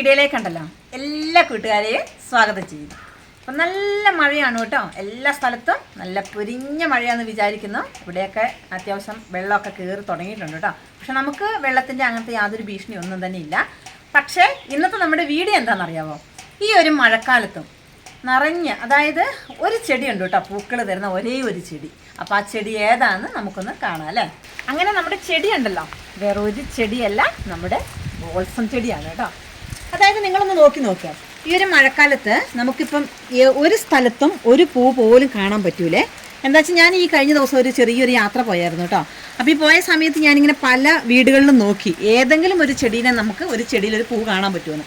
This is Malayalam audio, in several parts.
വീഡിയോയിലേക്ക് ഉണ്ടല്ലോ. എല്ലാ കൂട്ടുകാരെയും സ്വാഗതം ചെയ്യുന്നു. അപ്പം നല്ല മഴയാണ് കേട്ടോ. എല്ലാ സ്ഥലത്തും നല്ല പൊരിഞ്ഞ മഴയാണെന്ന് വിചാരിക്കുന്നു. ഇവിടെയൊക്കെ അത്യാവശ്യം വെള്ളമൊക്കെ കയറി തുടങ്ങിയിട്ടുണ്ട് കേട്ടോ. പക്ഷെ നമുക്ക് വെള്ളത്തിന്റെ അങ്ങനത്തെ യാതൊരു ഭീഷണി ഒന്നും തന്നെ ഇല്ല. പക്ഷേ ഇന്നത്തെ നമ്മുടെ വീഡിയോ എന്താണെന്നറിയാമോ ഈ ഒരു മഴക്കാലത്തും നിറഞ്ഞ് അതായത് ഒരു ചെടിയുണ്ട് കേട്ടോ. പൂക്കൾ തരുന്ന ഒരേ ഒരു ചെടി. അപ്പോൾ ആ ചെടി ഏതാണെന്ന് നമുക്കൊന്ന് കാണാം അല്ലേ? അങ്ങനെ നമ്മുടെ ചെടിയുണ്ടല്ലോ. വേറൊരു ചെടിയല്ല നമ്മുടെ ബോൾസം ചെടിയാണ് കേട്ടോ. അതായത് നിങ്ങളൊന്ന് നോക്കി നോക്കുക ഈ ഒരു മഴക്കാലത്ത് നമുക്കിപ്പം ഒരു സ്ഥലത്തും ഒരു പൂ പോലും കാണാൻ പറ്റൂലേ? എന്താ വെച്ചാൽ ഞാൻ ഈ കഴിഞ്ഞ ദിവസം ഒരു ചെറിയൊരു യാത്ര പോയായിരുന്നു കേട്ടോ. അപ്പോൾ ഈ പോയ സമയത്ത് ഞാനിങ്ങനെ പല വീടുകളിലും നോക്കി. ഏതെങ്കിലും ഒരു ചെടീനെ നമുക്ക് ഒരു ചെടിയിൽ ഒരു പൂ കാണാൻ പറ്റുമെന്ന്.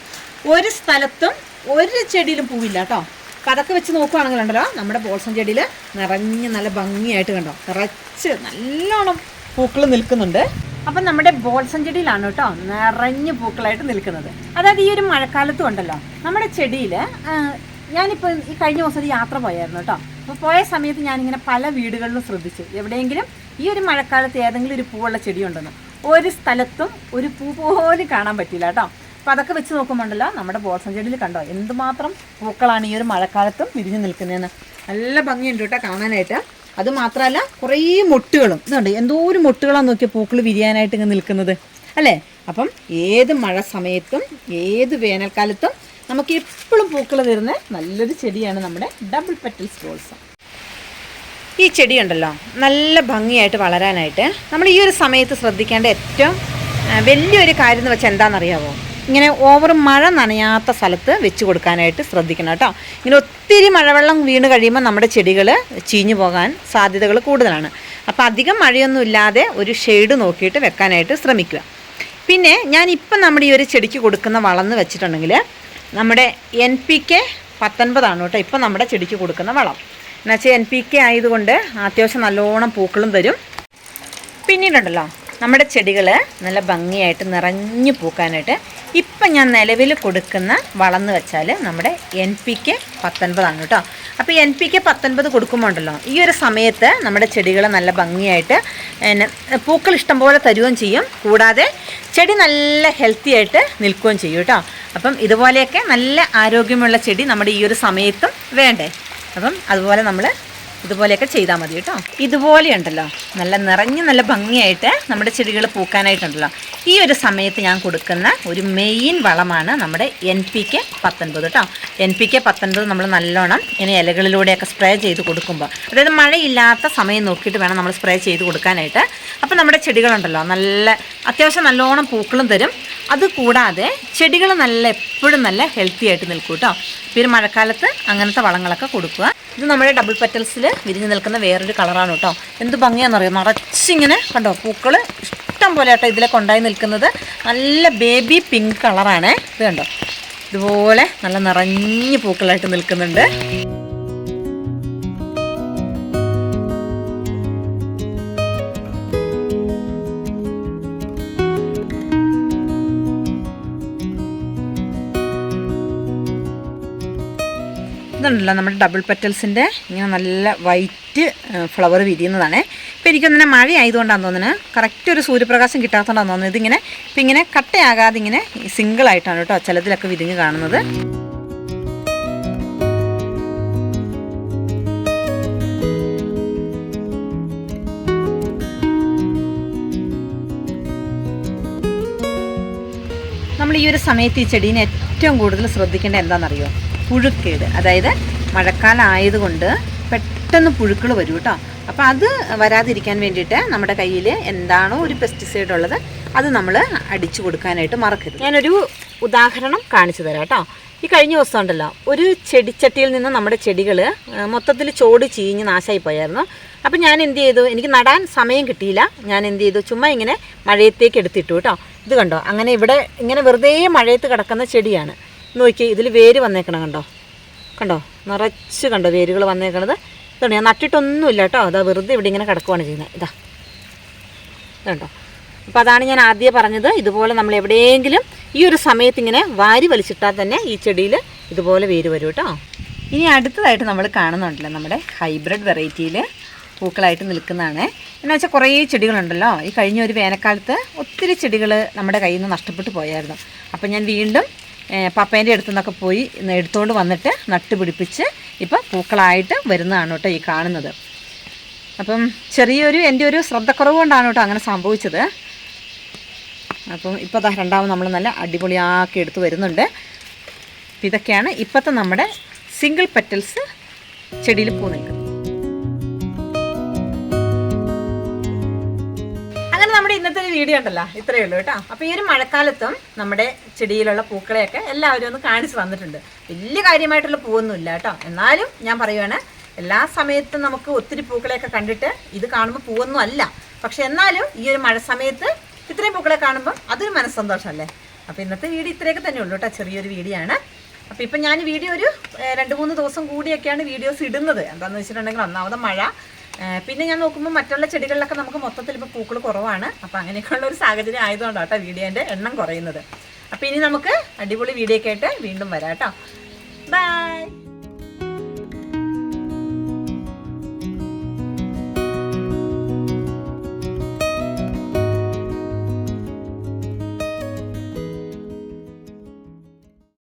ഒരു സ്ഥലത്തും ഒരു ചെടിയിലും പൂവില്ല കേട്ടോ. കഥക്ക് വെച്ച് നോക്കുവാണെങ്കിൽ ഉണ്ടല്ലോ നമ്മുടെ ബോൾസം ചെടിയിൽ നിറഞ്ഞ് നല്ല ഭംഗിയായിട്ട് കണ്ടോ? നിറച്ച് നല്ലോണം പൂക്കൾ നിൽക്കുന്നുണ്ട്. അപ്പം നമ്മുടെ ബോൾസം ചെടിയിലാണ് കേട്ടോ നിറഞ്ഞ് പൂക്കളായിട്ട് നിൽക്കുന്നത്. അതായത് ഈ ഒരു മഴക്കാലത്തും ഉണ്ടല്ലോ. നമ്മുടെ ചെടിയിൽ ഞാനിപ്പോൾ ഈ കഴിഞ്ഞ ദിവസം ഒരു യാത്ര പോയായിരുന്നു കേട്ടോ. അപ്പോൾ പോയ സമയത്ത് ഞാനിങ്ങനെ പല വീടുകളിലും ശ്രദ്ധിച്ചു. എവിടെയെങ്കിലും ഈ ഒരു മഴക്കാലത്ത് ഏതെങ്കിലും ഒരു പൂവുള്ള ചെടിയുണ്ടെന്ന്. ഒരു സ്ഥലത്തും ഒരു പൂ പോലും കാണാൻ പറ്റില്ല കേട്ടോ. അപ്പം അതൊക്കെ വെച്ച് നോക്കുമ്പോണ്ടല്ലോ നമ്മുടെ ബോൾസം ചെടിയിൽ കണ്ടോ എന്തുമാത്രം പൂക്കളാണ് ഈ ഒരു മഴക്കാലത്തും വിരിഞ്ഞു നിൽക്കുന്നതെന്ന്. നല്ല ഭംഗിയുണ്ട് കേട്ടോ കാണാനായിട്ട്. അത് മാത്രമല്ല കുറേ മൊട്ടുകളും. ഇതുണ്ട് എന്തോ ഒരു മൊട്ടുകളാണ് നോക്കിയ പൂക്കൾ വിരിയാനായിട്ട് ഇങ്ങനെ നിൽക്കുന്നത്. അല്ലേ? അപ്പം ഏത് മഴ സമയത്തും ഏത് വേനൽക്കാലത്തും നമുക്ക് എപ്പോഴും പൂക്കൾ തരുന്ന നല്ലൊരു ചെടിയാണ് നമ്മുടെ ഡബിൾ പെറ്റൽ സ്റ്റോൾസ് ഈ ചെടിയുണ്ടല്ലോ നല്ല ഭംഗിയായിട്ട് വളരാനായിട്ട് നമ്മൾ ഈ ഒരു സമയത്ത് ശ്രദ്ധിക്കേണ്ട ഏറ്റവും വലിയൊരു കാര്യം എന്ന് വെച്ചാൽ എന്താണെന്നറിയാമോ ഇങ്ങനെ ഓവർ മഴ നനയാത്ത സ്ഥലത്ത് വെച്ച് കൊടുക്കാനായിട്ട് ശ്രദ്ധിക്കണം കേട്ടോ. ഇങ്ങനെ ഒത്തിരി മഴവെള്ളം വീണ് കഴിയുമ്പോൾ നമ്മുടെ ചെടികൾ ചീഞ്ഞു പോകാൻ സാധ്യതകൾ കൂടുതലാണ്. അപ്പോൾ അധികം മഴയൊന്നും ഇല്ലാതെ ഒരു ഷെയ്ഡ് നോക്കിയിട്ട് വെക്കാനായിട്ട് ശ്രമിക്കുക. പിന്നെ ഞാൻ ഇപ്പം നമ്മുടെ ഈ ഒരു ചെടിക്ക് കൊടുക്കുന്ന വളം എന്ന് വെച്ചിട്ടുണ്ടെങ്കിൽ നമ്മുടെ എൻ പി കെ പത്തൊൻപതാണ് കേട്ടോ ഇപ്പം നമ്മുടെ ചെടിക്ക് കൊടുക്കുന്ന വളം. എന്നുവെച്ചാൽ എൻ പി കെ ആയതുകൊണ്ട് അത്യാവശ്യം നല്ലോണം പൂക്കളും തരും. പിന്നീടുണ്ടല്ലോ നമ്മുടെ ചെടികൾ നല്ല ഭംഗിയായിട്ട് നിറഞ്ഞു പൂക്കാനായിട്ട് ഇപ്പം ഞാൻ നിലവിൽ കൊടുക്കുന്ന വളം വെച്ചാൽ നമ്മുടെ എൻ പി കെ പത്തൊൻപതാണ് കേട്ടോ. അപ്പോൾ എൻ പി കെ പത്തൊൻപത് കൊടുക്കുമ്പോൾ ഉണ്ടല്ലോ ഈ ഒരു സമയത്ത് നമ്മുടെ ചെടികൾ നല്ല ഭംഗിയായിട്ട് പൂക്കൾ ഇഷ്ടംപോലെ തരുകയും ചെയ്യും. കൂടാതെ ചെടി നല്ല ഹെൽത്തി ആയിട്ട് നിൽക്കുകയും ചെയ്യും കേട്ടോ. അപ്പം ഇതുപോലെയൊക്കെ നല്ല ആരോഗ്യമുള്ള ചെടി നമ്മുടെ ഈ ഒരു സമയത്തും വേണ്ടേ? അപ്പം അതുപോലെ നമ്മൾ ഇതുപോലെയൊക്കെ ചെയ്താൽ മതി കേട്ടോ. ഇതുപോലെ ഉണ്ടല്ലോ നല്ല നിറഞ്ഞ് നല്ല ഭംഗിയായിട്ട് നമ്മുടെ ചെടികൾ പൂക്കാനായിട്ടുണ്ടല്ലോ. ഈ ഒരു സമയത്ത് ഞാൻ കൊടുക്കുന്ന ഒരു മെയിൻ വളമാണ് നമ്മുടെ എൻ പി കെ പത്തൊൻപത് കേട്ടോ എൻ പി കെ പത്തൊൻപത് നമ്മൾ നല്ലോണം ഇങ്ങനെ ഇലകളിലൂടെയൊക്കെ സ്പ്രേ ചെയ്ത് കൊടുക്കുമ്പോൾ അതായത് മഴയില്ലാത്ത സമയം നോക്കിയിട്ട് വേണം നമ്മൾ സ്പ്രേ ചെയ്ത് കൊടുക്കാനായിട്ട്. അപ്പോൾ നമ്മുടെ ചെടികളുണ്ടല്ലോ നല്ല അത്യാവശ്യം നല്ലോണം പൂക്കളും തരും. അതുകൂടാതെ ചെടികൾ നല്ല എപ്പോഴും നല്ല ഹെൽത്തി ആയിട്ട് നിൽക്കും കേട്ടോ പിന്നെ മഴക്കാലത്ത് അങ്ങനത്തെ വളങ്ങളൊക്കെ കൊടുക്കുക. ഇത് നമ്മുടെ ഡബിൾ പെറ്റൽസിൽ വിരിഞ്ഞ് നിൽക്കുന്ന വേറൊരു കളറാണ് കേട്ടോ എന്ത് ഭംഗിയാണെന്നറിയോ? നിറച്ചിങ്ങനെ കണ്ടോ? പൂക്കൾ ഇഷ്ടം പോലെ കേട്ടോ ഇതിലൊക്കെ ഉണ്ടായി നിൽക്കുന്നത്. നല്ല ബേബി പിങ്ക് കളറാണ് ഇത് കണ്ടോ? ഇതുപോലെ നല്ല നിറഞ്ഞ് പൂക്കളായിട്ട് നിൽക്കുന്നുണ്ട്. ഇതുണ്ടല്ലോ നമ്മുടെ ഡബിൾ പെറ്റൽസിന്റെ ഇങ്ങനെ നല്ല വൈറ്റ് ഫ്ലവർ വിരിയുന്നതാണ് ഇപ്പോൾ എനിക്കൊന്നിനെ മഴ ആയതുകൊണ്ടാണ് തോന്നുന്നത് കറക്റ്റ് ഒരു സൂര്യപ്രകാശം കിട്ടാത്തതുകൊണ്ടാണ് തോന്നുന്നത് ഇതിങ്ങനെ ഇപ്പം ഇങ്ങനെ കട്ടയാകാതെ ഇങ്ങനെ സിംഗിൾ ആയിട്ടാണ് കേട്ടോ ചിലതിലൊക്കെ വിരിഞ്ഞ് കാണുന്നത്. നമ്മൾ ഈ ഒരു സമയത്ത് ഈ ചെടീനെ ഏറ്റവും കൂടുതൽ ശ്രദ്ധിക്കേണ്ട എന്താണെന്നറിയോ? പുഴുക്കേട്. അതായത് മഴക്കാലം ആയതുകൊണ്ട് പെട്ടെന്ന് പുഴുക്കൾ വരും കേട്ടോ അപ്പോൾ അത് വരാതിരിക്കാൻ വേണ്ടിയിട്ട് നമ്മുടെ കയ്യിൽ എന്താണോ ഒരു പെസ്റ്റിസൈഡ് ഉള്ളത് അത് നമ്മൾ അടിച്ചു കൊടുക്കാനായിട്ട് മറക്കരുത്. ഞാനൊരു ഉദാഹരണം കാണിച്ചു തരാം കേട്ടോ ഈ കഴിഞ്ഞ ദിവസം ഉണ്ടല്ലോ ഒരു ചെടിച്ചട്ടിയിൽ നിന്ന് നമ്മുടെ ചെടികൾ മൊത്തത്തിൽ ചോട് ചീഞ്ഞ് നാശമായി പോയായിരുന്നു. അപ്പം ഞാൻ എന്ത് ചെയ്തു? എനിക്ക് നടാൻ സമയം കിട്ടിയില്ല. ഞാൻ എന്ത് ചെയ്തു? ചുമ്മാ ഇങ്ങനെ മഴയത്തേക്ക് എടുത്തിട്ടു കേട്ടോ ഇത് കണ്ടോ? അങ്ങനെ ഇവിടെ ഇങ്ങനെ വെറുതെ മഴയത്ത് കിടക്കുന്ന ചെടിയാണ്. നോക്കി ഇതിൽ വേര് വന്നേക്കണം കണ്ടോ? കണ്ടോ? നിറച്ച് കണ്ടോ വേരുകൾ വന്നേക്കണത്? ഇതാണ് ഞാൻ നട്ടിട്ടൊന്നുമില്ല കേട്ടോ. അതാ വെറുതെ ഇവിടെ ഇങ്ങനെ കിടക്കുവാണ് ചെയ്യുന്നത്. ഇതാ. ഇതുണ്ടോ? അപ്പോൾ അതാണ് ഞാൻ ആദ്യം പറഞ്ഞത്. ഇതുപോലെ നമ്മൾ എവിടെയെങ്കിലും ഈ ഒരു സമയത്ത് ഇങ്ങനെ വാരി വലിച്ചിട്ടാൽ തന്നെ ഈ ചെടിയിൽ ഇതുപോലെ വേര് വരും കേട്ടോ. ഇനി അടുത്തതായിട്ട് നമ്മൾ കാണുന്നുണ്ടല്ലോ നമ്മുടെ ഹൈബ്രിഡ് വെറൈറ്റിയിൽ പൂക്കളായിട്ട് നിൽക്കുന്നതാണ്. എന്ന് വെച്ചാൽ കുറേ ചെടികളുണ്ടല്ലോ. ഈ കഴിഞ്ഞ ഒരു വേനൽക്കാലത്ത് ഒത്തിരി ചെടികൾ നമ്മുടെ കയ്യിൽ നിന്ന് നഷ്ടപ്പെട്ടു പോയായിരുന്നു. അപ്പം ഞാൻ വീണ്ടും പപ്പേന്റെ അടുത്തു നിന്നൊക്കെ പോയി എടുത്തുകൊണ്ട് വന്നിട്ട് നട്ട് നട്ടുപിടിപ്പിച്ച് ഇപ്പം പൂക്കളായിട്ട് വരുന്നതാണ് കേട്ടോ ഈ കാണുന്നത്. അപ്പം ചെറിയൊരു എന്റെ ഒരു ശ്രദ്ധക്കുറവ് കൊണ്ടാണ് കേട്ടോ അങ്ങനെ സംഭവിച്ചത്. അപ്പം ഇപ്പോൾ ദാ രണ്ടാമത് നമ്മൾ നല്ല അടിപൊളിയാക്കി എടുത്ത് വരുന്നുണ്ട്. ഇതൊക്കെയാണ് ഇപ്പോഴത്തെ നമ്മുടെ സിംഗിൾ പെറ്റൽസ് ചെടിയിൽ പൂ നിൽക്കുന്നത്. വീഡിയോ ഉണ്ടല്ലോ ഇത്രയേ ഉള്ളൂ കേട്ടോ. അപ്പോൾ ഈ ഒരു മഴക്കാലത്തും നമ്മുടെ ചെടിയിലുള്ള പൂക്കളെയൊക്കെ എല്ലാവരും ഒന്ന് കാണിച്ചു തന്നിട്ടുണ്ട്. വലിയ കാര്യമായിട്ടുള്ള പൂവൊന്നുമില്ല കേട്ടോ. എന്നാലും ഞാൻ പറയുവാണ് എല്ലാ സമയത്തും നമുക്ക് ഒത്തിരി പൂക്കളെയൊക്കെ കണ്ടിട്ട് ഇത് കാണുമ്പോൾ പൂവൊന്നും അല്ല. പക്ഷെ എന്നാലും ഈ ഒരു മഴ സമയത്ത് ഇത്രയും പൂക്കളെ കാണുമ്പോൾ അതൊരു മനസ്സന്തോഷമല്ലേ? അപ്പോൾ ഇന്നത്തെ വീഡിയോ ഇത്രയൊക്കെ തന്നെ ഉള്ളൂ കേട്ടോ. ചെറിയൊരു വീഡിയോ ആണ്. അപ്പോൾ ഇപ്പം ഞാൻ വീഡിയോ ഒരു രണ്ട് മൂന്ന് ദിവസം കൂടിയൊക്കെയാണ് വീഡിയോസ് ഇടുന്നത്. എന്താണെന്ന് വെച്ചിട്ടുണ്ടെങ്കിൽ ഒന്നാമത് മഴ പിന്നെ ഞാൻ നോക്കുമ്പോൾ മറ്റുള്ള ചെടികളിലൊക്കെ നമുക്ക് മൊത്തത്തിൽ ഇപ്പോൾ പൂക്കൾ കുറവാണ്. അപ്പോൾ അങ്ങനെയൊക്കെയുള്ള ഒരു സാഹചര്യം ആയതുകൊണ്ടാണ് കേട്ടോ വീഡിയോന്റെ എണ്ണം കുറയുന്നത്. അപ്പോൾ ഇനി നമുക്ക് അടിപൊളി വീഡിയോ ഒക്കെ ആയിട്ട് വീണ്ടും വരാം കേട്ടോ. ബൈ